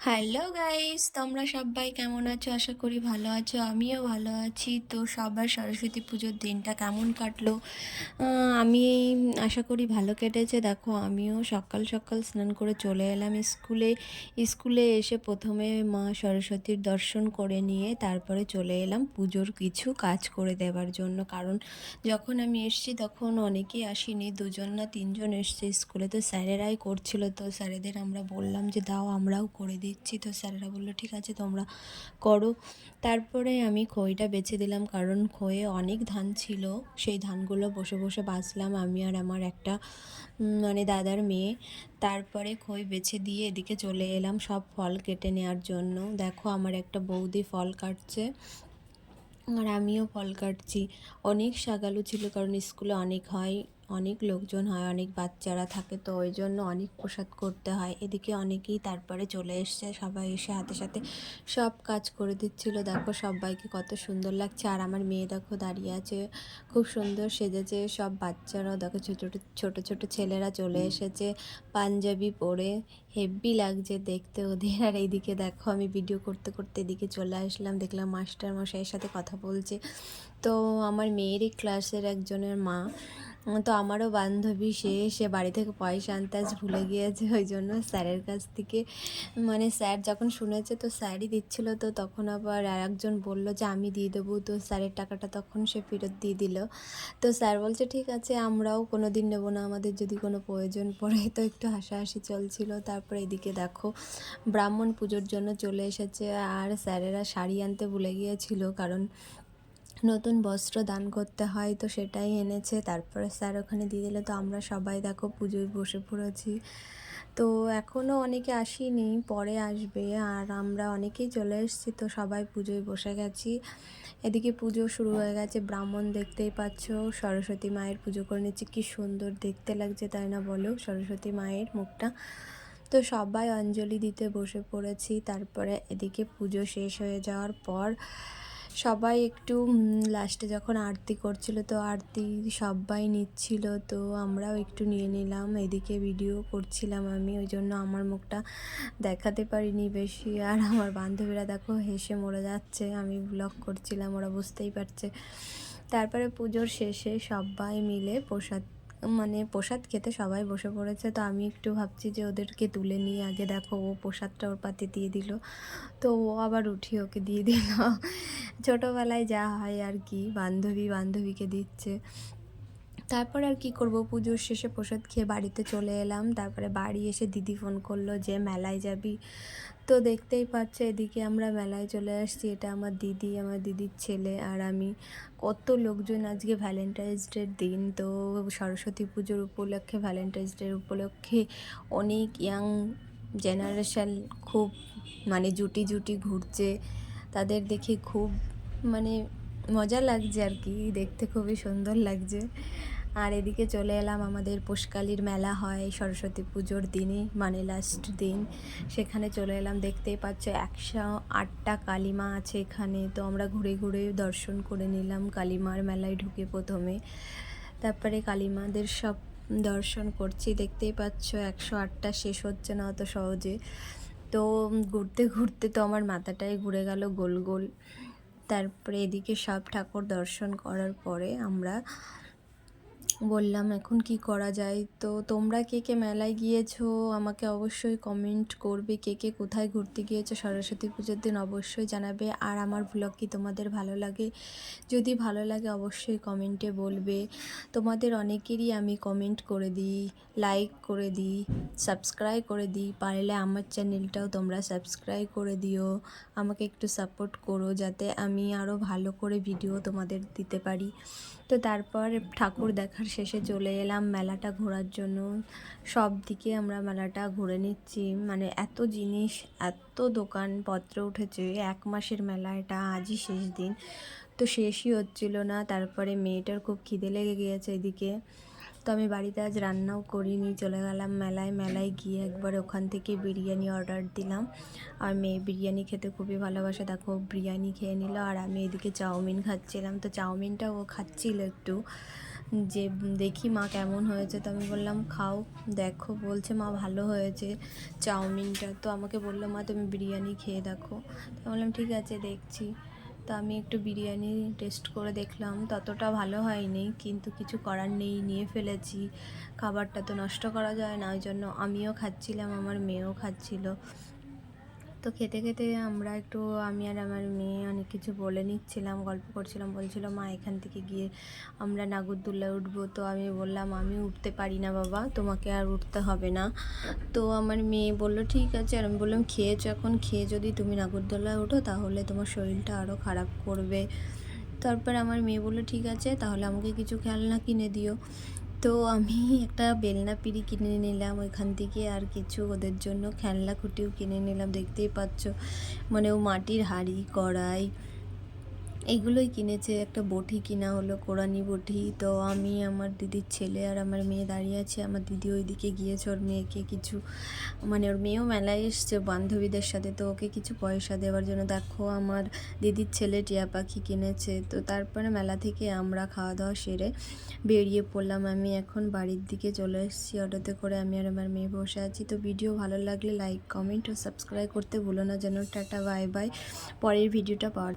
Hello guys, তোমরা সবাই কেমন আছো? আশা করি ভালো আছো, আমিও ভালো আছি। তো সবার সরস্বতী পুজোর দিনটা কেমন কাটলো? আমি আশা করি ভালো কেটেছে। দেখো, আমিও সকাল সকাল স্নান করে চলে এলাম স্কুলে। স্কুলে এসে প্রথমে মা সরস্বতীর দর্শন করে নিয়ে তারপরে চলে এলাম পুজোর কিছু কাজ করে দেওয়ার জন্য। কারণ যখন আমি এসেছি তখন অনেকেই আসেনি, দুজন না তিনজন এসছে স্কুলে। তো স্যারেরাই করছিল। তো স্যারেদের আমরা বললাম যে, দাও আমরাও করে দিচ্ছি তো স্যাররা বলল, ঠিক আছে, তোমরা করো। তারপরে আমি খইটা বেছে দিলাম, কারণ খয়ে অনেক ধান ছিল। সেই ধানগুলো বসে বসে বাঁচলাম আমি আর আমার একটা মানে দাদার মেয়ে। তারপরে খই বেছে দিয়ে এদিকে চলে এলাম সব ফল কেটে নেওয়ার জন্য। দেখো, আমার একটা বৌদি ফল কাটছে, আর আমিও ফল কাটছি। অনেক শাকালু ছিল, কারণ স্কুলে অনেক হয়। অনেক লোকজন হয় অনেক বাচ্চারা থাকে তো ওই জন্য অনেক প্রসাদ করতে হয়। এদিকে অনেকেই তারপরে চলে এসছে সবাই এসে হাতে সাথে সব কাজ করে দিচ্ছিল। দেখো সবাইকে কত সুন্দর লাগছে। আর আমার মেয়ে দেখো দাঁড়িয়ে আছে খুব সুন্দর সেজেছে। সব বাচ্চারাও দেখো ছোটো ছোট ছোট ছেলেরা চলে এসেছে পাঞ্জাবি পরে হেভি লাগছে দেখতে ওদের। আর এইদিকে দেখো আমি ভিডিও করতে করতে এদিকে চলে আসলাম দেখলাম মাস্টার মশাইয়ের সাথে কথা বলছে। তো আমার মেয়েরই ক্লাসের একজনের মা তো আমারও বান্ধবী, সে সে বাড়ি থেকে পয়সা আনতে আজ ভুলে গিয়েছে, ওই জন্য স্যারের কাছ থেকে। মানে স্যার যখন শুনেছে তো স্যারই দিচ্ছিল, তো তখন আবার আর একজন বলল যে, আমি দিয়ে দেবো। তো স্যারের টাকাটা তখন সে ফেরত দিয়ে দিল। তো স্যার বলছে, ঠিক আছে, আমরাও কোনো দিন নেব না, আমাদের যদি কোনো প্রয়োজন পড়ে। তো একটু হাসাহাসি চলছিল। তারপরে এদিকে দেখো, ব্রাহ্মণ পুজোর জন্য চলে এসেছে, আর স্যারেরা শাড়ি আনতে ভুলে গিয়েছিল, কারণ নতুন বস্ত্র দান করতে হয়, তো সেটাই এনেছে। তারপরে স্যার ওখানে দিয়ে দিলে, তো আমরা সবাই দেখো পুজোয় বসে পড়েছি। তো এখনও অনেকে আসেনি, পরে আসবে। আর আমরা অনেকেই চলে এসেছি, তো সবাই পুজোয় বসে গেছি। এদিকে পুজো শুরু হয়ে গেছে, ব্রাহ্মণ দেখতেই পাচ্ছ, সরস্বতী মায়ের পুজো করে নিচ্ছে। কী সুন্দর দেখতে লাগছে, তাই না বলো? সরস্বতী মায়ের মুখটা। তো সবাই অঞ্জলি দিতে বসে পড়েছি। তারপরে এদিকে পুজো শেষ হয়ে যাওয়ার পর সবাই একটু লাস্টে যখন আরতি করছিল, তো আরতি সবাই নিচ্ছিল, তো আমরাও একটু নিয়ে নিলাম। এদিকে ভিডিও করছিলাম আমি, ওই জন্য আমার মুখটা দেখাতে পারিনি বেশি। আর আমার বান্ধবীরা দেখো হেসে মরে যাচ্ছে, আমি ব্লগ করছিলাম, ওরা বুঝতেই পারছে। তারপরে পুজোর শেষে সবাই মিলে প্রসাদ মানে প্রসাদ খেতে সবাই বসে পড়েছে, তো আমি একটু ভাবছি যে ওদেরকে তুলে নিয়ে আগে দেখো ও প্রসাদটা ওর পাতে দিয়ে দিল, তো ও আবার উঠি ওকে দিয়ে দিল। ছোটোবেলায় যা হয় আর কি, বান্ধবী বান্ধবীকে দিচ্ছে। তারপর আর কি করব? পুজোর শেষে প্রসাদ খেয়ে বাড়িতে চলে এলাম। তারপরে বাড়ি এসে দিদি ফোন করল যে, মেলায় যাবি? তো দেখতেই পাচ্ছ এদিকে আমরা মেলায় চলে আসছি। এটা আমার দিদি, আমার দিদির ছেলে আর আমি। কত লোকজন আজকে ভ্যালেন্টাইন্স ডের দিন। তো সরস্বতী পুজোর উপলক্ষে ভ্যালেন্টাইন্স ডের উপলক্ষে অনেক ইয়াং জেনারেশন খুব মানে জুটি জুটি ঘুরছে। তাদের দেখে খুব মানে মজা লাগছে আর কি। দেখতে খুবই সুন্দর লাগছে। আর এদিকে চলে এলাম আমাদের পোষকালির মেলা হয়, সরস্বতী পুজোর দিনে মানে লাস্ট দিন। সেখানে চলে এলাম, দেখতেই পাচ্ছ একশো আটটা কালিমা আছে এখানে। তো আমরা ঘুরে ঘুরে দর্শন করে নিলাম কালিমার মেলায় ঢুকে প্রথমে। তারপরে কালিমাদের সব দর্শন করছি, দেখতেই পাচ্ছ একশো আটটা শেষ হচ্ছে না অত সহজে। তো ঘুরতে ঘুরতে তো আমার মাথাটাই ঘুরে গেল গোল গোল। তারপরে এদিকে সব ঠাকুর দর্শন করার পরে আমরা বললাম, এখন কি করা যায়? তো তোমরা কে কে মেলায় গিয়েছো? আমাকে অবশ্যই কমেন্ট করবে কে কে কোথায় ঘুরতে গিয়েছো? সরস্বতী পুজোর দিন অবশ্যই জানাবে। আর আমার ব্লগ কি তোমাদের ভালো লাগে? যদি ভালো লাগে অবশ্যই কমেন্টে বলবে। তোমাদের অনেকেরই আমি কমেন্ট করে দিই লাইক করে দিই সাবস্ক্রাইব করে দিই। পারলে আমার চ্যানেলটাও তোমরা সাবস্ক্রাইব করে দিও। আমাকে একটু সাপোর্ট করো যাতে আমি আরও ভালো করে ভিডিও তোমাদের দিতে পারি। তো তারপর ঠাকুর দেখার শেষে চলে এলাম মেলাটা ঘোরার জন্য। সব দিকে আমরা মেলাটা ঘুরে নিচ্ছি। মানে এত জিনিস, এত দোকানপত্র উঠেছে। এক মাসের মেলা, এটা আজই শেষ দিন। তো শেষই হচ্ছিল না। তারপরে মেয়েটার খুব খিদে লেগে গিয়েছে এদিকে। তো আমি বাড়িতে আজ রান্নাও করিনি। চলে গেলাম মেলায়। মেলায় গিয়ে একবার ওখান থেকে বিরিয়ানি অর্ডার দিলাম। আর মেয়ে বিরিয়ানি খেতে খুবই ভালোবাসে। দেখো বিরিয়ানি খেয়ে নিল। আর আমি এদিকে চাউমিন খাচ্ছিলাম। তো চাউমিনটা ও খাচ্ছিল একটু। যে দেখি মা কেমন হয়েছে তো আমি বললাম, খাও, দেখো। বলছে, মা ভালো হয়েছে। চাউমিনটা তো আমাকে বলল, মা, তুমি বিরিয়ানি খেয়ে দেখো। তো বললাম, ঠিক আছে, দেখছি। তো আমি একটু বিরিয়ানি টেস্ট করে দেখলাম, ততটা ভালো হয়নি, কিন্তু কিছু করার নেই, নিয়ে ফেলেছি। খাবারটা তো নষ্ট করা যায় না, ওই জন্য আমিও খাচ্ছিলাম, আমার মেয়েও খাচ্ছিল। তো খেতে খেতে আমরা একটু, আমি আর আমার মেয়ে অনেক কিছু বলে নিচ্ছিলাম, গল্প করছিলাম, বলছিল, মা, এখান থেকে গিয়ে আমরা নাগরদোল্লায় উঠবো। তো আমি বললাম, আমি উঠতে পারি না বাবা, তোমাকে আর উঠতে হবে না। তো আমার মেয়ে বলল, ঠিক আছে। আর আমি বললাম, খেয়েছো এখন? খেয়ে যদি তুমি নাগরদোল্লায় ওঠো, তাহলে তোমার শরীরটা আরও খারাপ করবে। তারপর আমার মেয়ে বলল, ঠিক আছে, তাহলে আমাকে কিছু খেলনা কিনে দিও। তো আমি একটা বেলনা পিড়ি কিনে নিলাম ওইখান থেকে আর কিছু ওদের জন্য খেলনা খুঁটিও কিনে নিলাম, দেখতেই পাচ্ছ। মানে ও মাটির হাঁড়ি, কড়াই এইগুলোই কিনেছে, একটা বটি কিনা হলো কোরআনি বটি। তো আমি, আমার দিদির ছেলে আর আমার মেয়ে দাঁড়িয়ে আছে। আমার দিদি ওইদিকে গিয়েছে, ওর মেয়েকে কিছু মানে ওর মেয়েও মেলায় এসছে বান্ধবীদের সাথে। তো ওকে কিছু পয়সা দেওয়ার জন্য দেখো, আমার দিদির ছেলে টিয়া পাখি কিনেছে। তো তারপরে মেলা থেকে আমরা খাওয়া দাওয়া সেরে বেরিয়ে পড়লাম। আমি এখন বাড়ির দিকে চলে এসেছি অটোতে করে। আমি আর আমার মেয়ে বসে আছি। তো ভিডিও ভালো লাগলে লাইক, কমেন্ট ও সাবস্ক্রাইব করতে ভুলো না। যেন টাটা, বাই বাই। পরের ভিডিওটা পাওয়ার